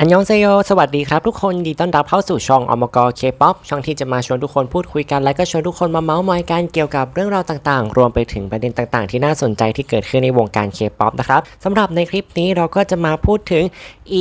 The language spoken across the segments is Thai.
อันยองเซโย สวัสดีครับทุกคนดีต้อนรับเข้าสู่ช่องอมกเคป๊อปช่องที่จะมาชวนทุกคนพูดคุยกันและก็ชวนทุกคนมาเมาส์มอยกันเกี่ยวกับเรื่องราวต่างๆ รวมไปถึงประเด็นต่างๆ ที่น่าสนใจที่เกิดขึ้นในวงการเคป๊อปนะครับสำหรับในคลิปนี้เราก็จะมาพูดถึง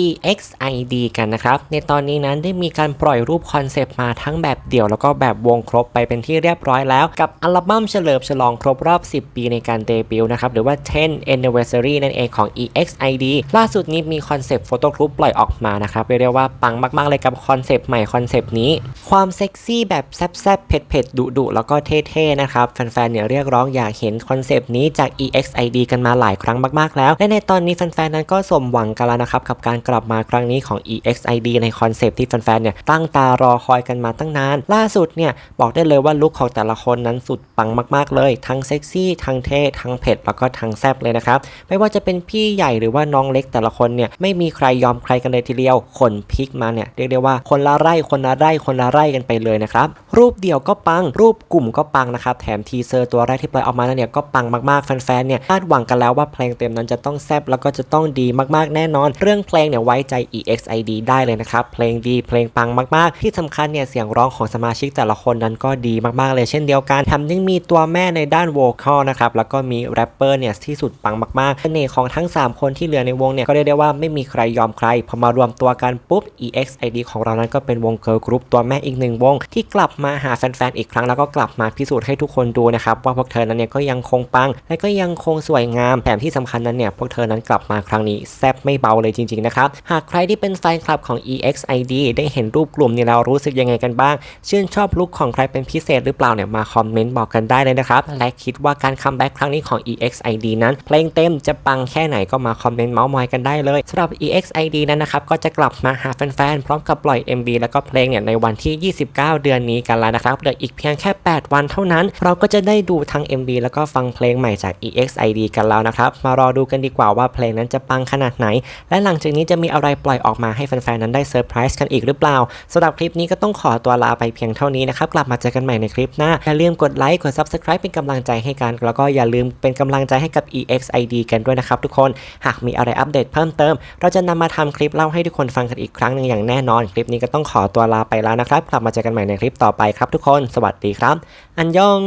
EXID กันนะครับ ในตอนนี้นั้นได้มีการปล่อยรูปคอนเซปต์มาทั้งแบบเดี่ยวแล้วก็แบบวงครบไปเป็นที่เรียบร้อยแล้ว กับอัลบั้มเฉลิมฉลองครบรอบ 10 ปีในการเดบิวต์นะครับหรือว่า 10 anniversary นั่นเองของ EXID ล่าสุดนี้มีคอนเซปต์โฟโต้กรุ๊ปปล่อยออกมานะครับเรียกได้ว่าปังมากๆเลยกับคอนเซปต์ใหม่คอนเซปต์นี้ ความเซ็กซี่แบบแซบๆเผ็ดๆดุๆแล้วก็เท่ๆนะครับแฟนๆเนี่ยเรียกร้องอยากเห็นคอนเซปต์นี้จาก EXID กันมาหลายครั้งมากๆแล้ว และในตอนนี้แฟนๆนั้นก็สมหวังกันแล้วนะครับกับการกลับมาครั้งนี้ของ EXID ในคอนเซปต์ที่แฟนๆเนี่ยตั้งตารอคอยกันมาตั้งนาน ล่าสุดเนี่ยบอกได้เลยว่าลุคของแต่ละคนนั้นสุดปังมากๆเลย ทั้งเซ็กซี่ทั้งเท่ทั้งเผ็ดแล้วก็ทั้งแซบเลยนะครับไม่ว่าจะเป็นพี่ใหญ่หรือว่าน้องเล็กแต่ละคนเนี่ยไม่มีใครยอมใครกันเลยทีเดียวขนพลิกมาเนี่ยเรียกได้ว่าคนละไร่คนละไร่คนละไร่กันไปเลยนะครับรูปเดี่ยวก็ปัง รูปกลุ่มก็ปังนะครับแถมทีเซอร์ตัวแรกที่ปล่อยออกมาเนี่ยก็ปังมากๆแฟนๆเนี่ยคาดหวังกันแล้วว่าเพลงเต็มนั้นจะต้องแซบแล้วก็จะต้องดีมากๆแน่นอน เรื่องเพลงเนี่ยไว้ใจ EXID ได้เลยนะครับเพลงดีเพลงปังมากๆ ที่สำคัญเนี่ยเสียงร้องของสมาชิกแต่ละคนนั้นก็ดีมากๆเลยเช่นเดียวกันแถมยังมีตัวแม่ในด้านโวคอลนะครับแล้วก็มีแรปเปอร์เนี่ยที่สุดปังมากๆเสน่ห์ของทั้ง 3 คนที่เหลือในวงเนี่ยก็เรียกได้ว่าไม่มีใครยอมใครพอมารวมตัวกันปุ๊บ EXID ของเรานั้นก็เป็นวงเกิร์ลกรุ๊ปตัวแม่อีกหนึ่งวง ที่กลับมาหาแฟนๆอีกครั้งแล้วก็กลับมาพิสูจน์ให้ทุกคนดูนะครับว่าพวกเธอนั้นเนี่ยก็ยังคงปัง และก็ยังคงสวยงามแถมที่สำคัญนั้นเนี่ยพวกเธอนั้นกลับมาครั้งนี้แซ่บไม่เบาเลยจริงๆนะครับหากใครที่เป็นแฟนคลับของ EXID ได้เห็นรูปกลุ่มนี้แล้วรู้สึกยังไงกันบ้าง ชื่นชอบลุคของใครเป็นพิเศษหรือเปล่าเนี่ยมาคอมเมนต์บอกกันได้เลยนะครับและคิดว่าการคัมแบ็กครั้งนี้ของ EXID นั้นเพลงเต็มจะปังแค่ไหนก็มาคอมเมนต์เมาส์มอยกันได้เลยสำหรับ EXID นั้นนะครับก็จะกลับมาหาแฟนๆ พร้อมกับปล่อย MV แล้วก็เพลงเนี่ยในวันที่ 29 เดือนนี้กันแล้วนะครับเหลืออีกเพียงแค่ 8 วันเท่านั้น เราก็จะได้ดูทั้ง MV แล้วก็ฟังเพลงใหม่จาก EXID กันแล้วนะครับ มารอดูกันดีกว่าว่าเพลงนั้นจะปังขนาดไหน และหลังจากนี้จะมีอะไรปล่อยออกมาให้แฟนๆ นั้นได้เซอร์ไพรส์กันอีกหรือเปล่าสำหรับคลิปนี้ก็ต้องขอตัวลาไปเพียงเท่านี้นะครับ กลับมาเจอกันใหม่ในคลิปหน้า อย่าลืมกดไลค์กด Subscribe เป็นกำลังใจให้กัน แล้วก็อย่าลืมเป็นกำลังใจให้กับ EXID กันด้วยนะครับทุกคน หากมีอะไรอัปเดตเพิ่มเติม เราจะนำมาทำคลิปเล่าให้ทุกคนฟังกันอีกครั้งหนึ่งอย่างแน่นอน คลิปนี้ก็ต้องขอตัวลาไปแล้วนะครับ กลับมาเจอกันใหม่ในคลิปต่อไปครับทุกคน สวัสดีครับ อันยอง